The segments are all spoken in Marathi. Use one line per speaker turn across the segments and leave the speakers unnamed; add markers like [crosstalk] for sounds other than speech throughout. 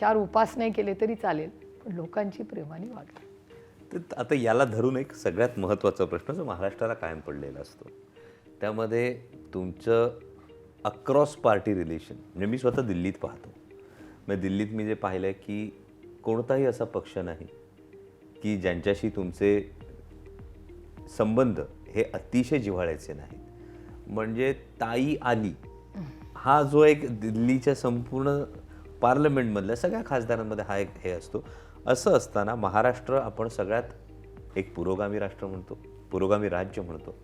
चार उपास नाही केले तरी चालेल पण लोकांची प्रेमाने वाट
तर आता याला धरून एक सगळ्यात महत्त्वाचा प्रश्न जो महाराष्ट्राला कायम पडलेला असतो. त्यामध्ये तुमचं अक्रॉस पार्टी रिलेशन म्हणजे मी स्वतः दिल्लीत पाहतो. मग दिल्लीत मी जे पाहिलं आहे की कोणताही असा पक्ष नाही की ज्यांच्याशी तुमचे संबंध हे अतिशय जिव्हाळ्याचे नाहीत. म्हणजे ताई आली हा जो एक दिल्लीच्या संपूर्ण पार्लमेंटमधल्या सगळ्या खासदारांमध्ये हा एक हे असतो. असं असताना महाराष्ट्र आपण सगळ्यात एक पुरोगामी राष्ट्र म्हणतो पुरोगामी राज्य म्हणतो.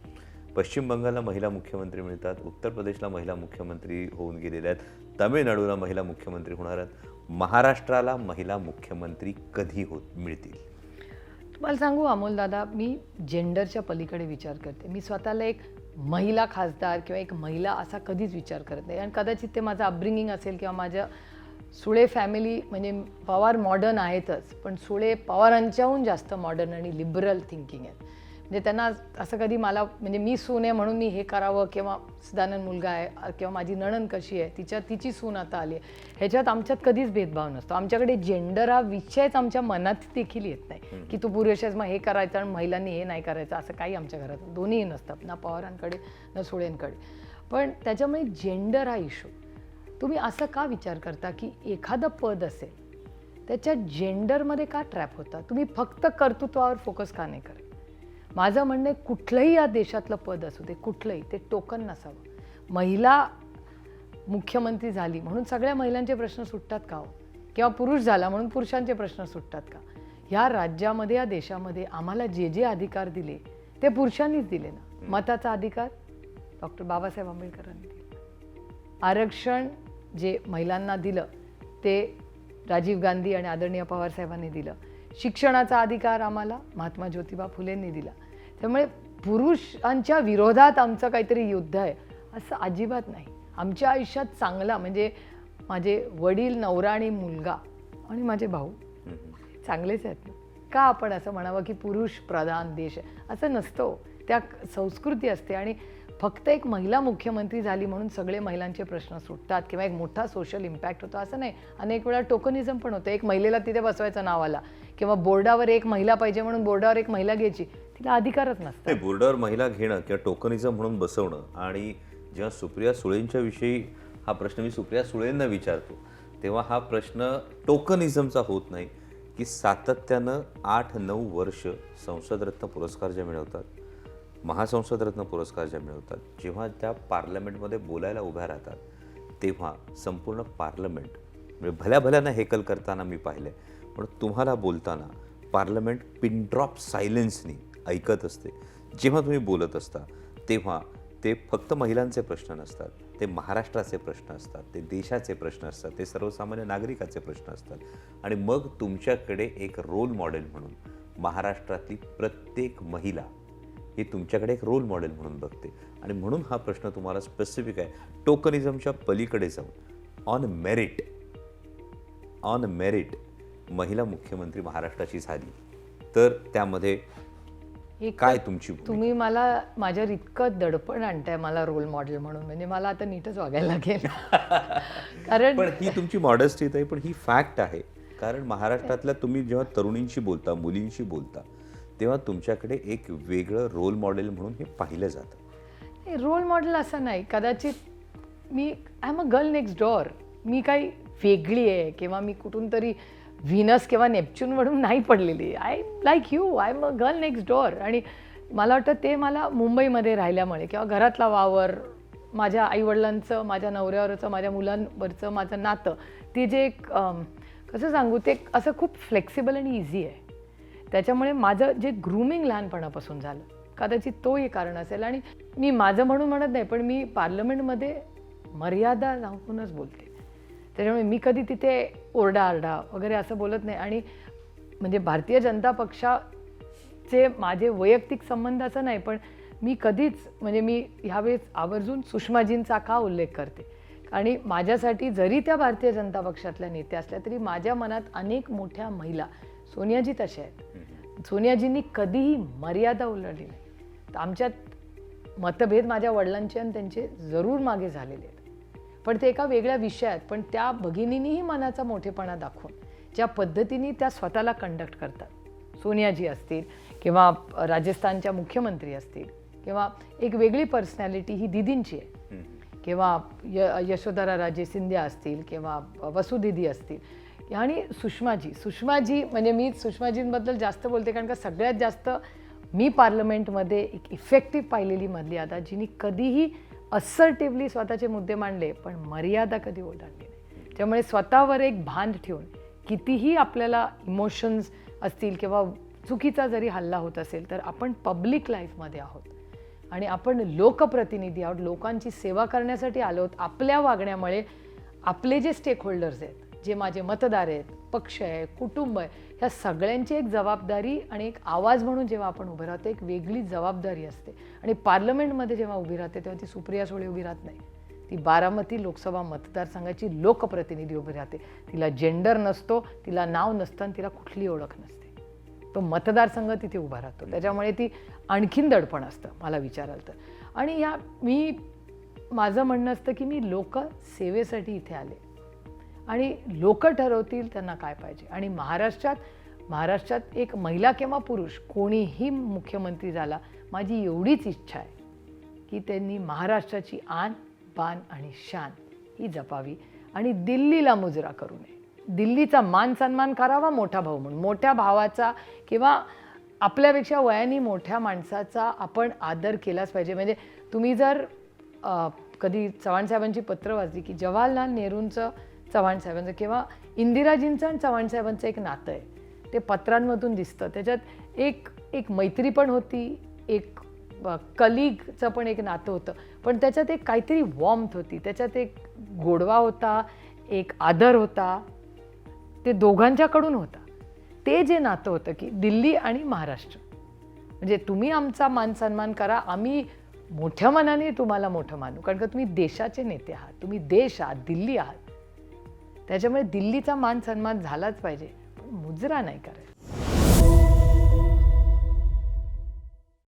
पश्चिम बंगालला महिला मुख्यमंत्री मिळतात उत्तर प्रदेशला महिला मुख्यमंत्री होऊन गेलेल्या आहेत तामिळनाडूला महिला मुख्यमंत्री होणार आहेत. महाराष्ट्राला महिला मुख्यमंत्री कधी होत मिळतील?
तुम्हाला सांगू अमोल दादा मी जेंडरच्या पलीकडे विचार करते. मी स्वतःला एक महिला खासदार किंवा एक महिला असा कधीच विचार करत नाही. आणि कदाचित ते माझं अपब्रिंगिंग असेल किंवा माझ्या सुळे फॅमिली म्हणजे पवार मॉडर्न आहेतच पण सुळे पवारांच्याहून जास्त मॉडर्न आणि लिबरल थिंकिंग आहेत. म्हणजे त्यांना असं कधी मला म्हणजे मी सून आहे म्हणून मी हे करावं किंवा सदानंद मुलगा आहे किंवा माझी नणन कशी आहे तिच्या तिची सून आता आली आहे. ह्याच्यात आमच्यात कधीच भेदभाव नसतो. आमच्याकडे जेंडर हा विषयच आमच्या मनात देखील येत नाही की तू पुरुष आहेस मग हे करायचं आणि महिलांनी हे नाही करायचं असं काही आमच्या घरात दोन्हीही नसतात ना पवारांकडे ना सुळेंकडे. पण त्याच्यामुळे जेंडर हा इशू तुम्ही असं का विचार करता की एखादं पद असेल त्याच्या जेंडरमध्ये का ट्रॅप होता? तुम्ही फक्त कर्तृत्वावर फोकस का नाही करत? माझं म्हणणं आहे कुठलंही या देशातलं पद असू दे कुठलंही ते टोकन नसावं. महिला मुख्यमंत्री झाली म्हणून सगळ्या महिलांचे प्रश्न सुटतात का हो? किंवा पुरुष झाला म्हणून पुरुषांचे प्रश्न सुटतात का? ह्या राज्यामध्ये या देशामध्ये आम्हाला जे जे अधिकार दिले ते पुरुषांनीच दिले ना. मताचा अधिकार डॉक्टर बाबासाहेब आंबेडकरांनी दिला. आरक्षण जे महिलांना दिलं ते राजीव गांधी आणि आदरणीय पवारसाहेबांनी दिलं. शिक्षणाचा अधिकार आम्हाला महात्मा ज्योतिबा फुलेंनी दिला. त्यामुळे पुरुषांच्या विरोधात आमचं काहीतरी युद्ध आहे असं अजिबात नाही. आमच्या आयुष्यात चांगला म्हणजे माझे वडील नवरा आणि मुलगा आणि माझे भाऊ चांगलेच आहेत का आपण असं म्हणावं की पुरुष प्रधान देश आहे? असं नसतो हो. त्या संस्कृती असते आणि फक्त एक महिला मुख्यमंत्री झाली म्हणून सगळे महिलांचे प्रश्न सुटतात किंवा एक मोठा सोशल इम्पॅक्ट होतो असं नाही. अनेक वेळा टोकनिझम पण होतं. एक महिलेला तिथे बसवायचं नाव आला किंवा बोर्डावर एक महिला पाहिजे म्हणून बोर्डावर एक महिला घ्यायची तिला अधिकारच नसतो
बोर्डावर महिला घेणं किंवा टोकनिझम म्हणून बसवणं आणि जेव्हा सुप्रिया सुळेंच्या विषयी हा प्रश्न मी सुप्रिया सुळेंना विचारतो तेव्हा हा प्रश्न टोकनिझमचा होत नाही की सातत्यानं आठ नऊ वर्ष संसदरत्न पुरस्कार जे मिळवतात महासंसदरत्न पुरस्कार ज्या मिळवतात जेव्हा त्या पार्लमेंटमध्ये बोलायला उभ्या राहतात तेव्हा संपूर्ण पार्लमेंट म्हणजे भल्या भल्यानं हेकल करताना मी पाहिलं पण तुम्हाला बोलताना पार्लमेंट पिनड्रॉप सायलेन्सनी ऐकत असते. जेव्हा तुम्ही बोलत असता तेव्हा ते फक्त महिलांचे प्रश्न नसतात ते महाराष्ट्राचे प्रश्न असतात ते देशाचे प्रश्न असतात ते सर्वसामान्य नागरिकाचे प्रश्न असतात. आणि मग तुमच्याकडे एक रोल मॉडेल म्हणून महाराष्ट्रातली प्रत्येक महिला ही तुमच्याकडे एक रोल मॉडेल म्हणून बघते. आणि म्हणून हा प्रश्न तुम्हाला स्पेसिफिक आहे. टोकनिझमच्या पलीकडे जाऊन ऑन मेरिट ऑन मेरिट महिला मुख्यमंत्री महाराष्ट्राची झाली. तर त्यामध्ये काय तुमची?
तुम्ही मला माझ्यावर इतकं दडपण आणताय मला रोल मॉडेल म्हणून. म्हणजे मला आता नीटच वागायला लागेल. [laughs] कारण
पण ही तुमची मॉडेस्टी आहे पण ही फॅक्ट आहे. कारण महाराष्ट्रातल्या तुम्ही जेव्हा तरुणींशी बोलता मुलींशी बोलता तेव्हा तुमच्याकडे एक वेगळं रोल मॉडेल म्हणून हे पाहिलं जातं.
रोल मॉडेल असं नाही. कदाचित मी I am a girl next door मी काही वेगळी आहे किंवा मी कुठून तरी व्हिनस किंवा नेपच्यूनवरून नाही पडलेली. I like you I am a girl next door आणि मला वाटतं ते मला मुंबईमध्ये राहिल्यामुळे किंवा घरातला वावर माझ्या आईवडिलांचं माझ्या नवऱ्यावरचं माझ्या मुलांवरचं माझं नातं ते जे एक कसं सांगू ते एक असं खूप फ्लेक्सिबल आणि इझी आहे. त्याच्यामुळे माझं जे ग्रूमिंग लहानपणापासून झालं कदाचित तोही कारण असेल. आणि मी माझं म्हणून म्हणत नाही पण मी पार्लमेंटमध्ये मर्यादा राहूनच बोलते. त्याच्यामुळे मी कधी तिथे ओरडा आरडा वगैरे असं बोलत नाही. आणि म्हणजे भारतीय जनता पक्षाचे माझे वैयक्तिक संबंध असं नाही पण मी कधीच म्हणजे मी ह्यावेळेस आवर्जून सुषमाजींचा का उल्लेख करते? आणि माझ्यासाठी जरी त्या भारतीय जनता पक्षातल्या नेत्या असल्या तरी माझ्या मनात अनेक मोठ्या महिला सोनियाजी तशा आहेत. सोनियाजींनी कधीही मर्यादा उलटली नाही. तर आमच्यात मतभेद माझ्या वडिलांचे आणि त्यांचे जरूर मागे झालेले आहेत. पण ते एका वेगळ्या विषयात पण त्या भगिनींनीही मनाचा मोठेपणा दाखवून ज्या पद्धतीने त्या स्वतःला कंडक्ट करतात. सोनियाजी असतील किंवा राजस्थानच्या मुख्यमंत्री असतील किंवा एक वेगळी पर्सनॅलिटी ही दिदींची आहे. किंवा य यशोधरा राजे सिंधिया असतील किंवा वसुदिदी असतील. आणि सुषमाजी. सुषमाजी म्हणजे मी सुषमाजींबद्दल जास्त बोलते कारण का सगळ्यात जास्त मी पार्लमेंटमध्ये एक इफेक्टिव्ह पाहिलेली मधली आता जिने कधीही असर्टिव्हली स्वतःचे मुद्दे मांडले पण मर्यादा कधी ओलांडली नाही. त्यामुळे स्वतःवर एक भान ठेवून कितीही आपल्याला इमोशन्स असतील किंवा चुकीचा जरी हल्ला होत असेल तर आपण पब्लिक लाईफमध्ये आहोत. आणि आपण लोकप्रतिनिधी आहोत. लोकांची सेवा करण्यासाठी आलो आहोत. आपल्या वागण्यामुळे आपले जे स्टेकहोल्डर्स आहेत जे माझे मतदार आहेत पक्ष आहे कुटुंब आहे ह्या सगळ्यांची एक जबाबदारी आणि एक आवाज म्हणून जेव्हा आपण उभे राहतो एक वेगळी जबाबदारी असते. आणि पार्लमेंटमध्ये जेव्हा उभी राहते तेव्हा ती सुप्रिया सुळे उभी राहत नाही. ती बारामती लोकसभा मतदारसंघाची लोकप्रतिनिधी उभी राहते. तिला जेंडर नसतो तिला नाव नसतं आणि तिला कुठली ओळख नसते. तो मतदारसंघ तिथे उभा राहतो. त्याच्यामुळे ती आणखीन दडपण असतं मला विचाराल तर. आणि या मी माझं म्हणणं असतं की मी लोकसेवेसाठी इथे आले. आणि लोक ठरवतील त्यांना काय पाहिजे. आणि महाराष्ट्रात महाराष्ट्रात एक महिला किंवा पुरुष कोणीही मुख्यमंत्री झाला माझी एवढीच इच्छा आहे की त्यांनी महाराष्ट्राची आन बान आणि शान ही जपावी आणि दिल्लीला मुजरा करू नये. दिल्लीचा मान सन्मान करावा मोठा भाऊ म्हणून. मोठ्या भावाचा किंवा आपल्यापेक्षा वयाने मोठ्या माणसाचा आपण आदर केलाच पाहिजे. म्हणजे तुम्ही जर कधी चव्हाण साहेबांची पत्र वाचली की जवाहरलाल नेहरूंचं चव्हाण साहेबांचं किंवा इंदिराजींचं आणि चव्हाण साहेबांचं एक नातं आहे. ते पत्रांमधून दिसतं. त्याच्यात एक एक मैत्री पण होती एक कलिगचं पण एक नातं होतं. पण त्याच्यात एक काहीतरी वॉर्मथ होती. त्याच्यात एक गोडवा होता एक आदर होता. ते दोघांच्याकडून होता. ते जे नातं होतं की दिल्ली आणि महाराष्ट्र. म्हणजे तुम्ही आमचा मान सन्मान करा आम्ही मोठ्या मनाने तुम्हाला मोठं मानू. कारण का तुम्ही देशाचे नेते आहात. तुम्ही देश आहात दिल्ली आहात. त्याच्यामुळे दिल्लीचा मान सन्मान झालाच पाहिजे. पण मुजरा नाही करायचा.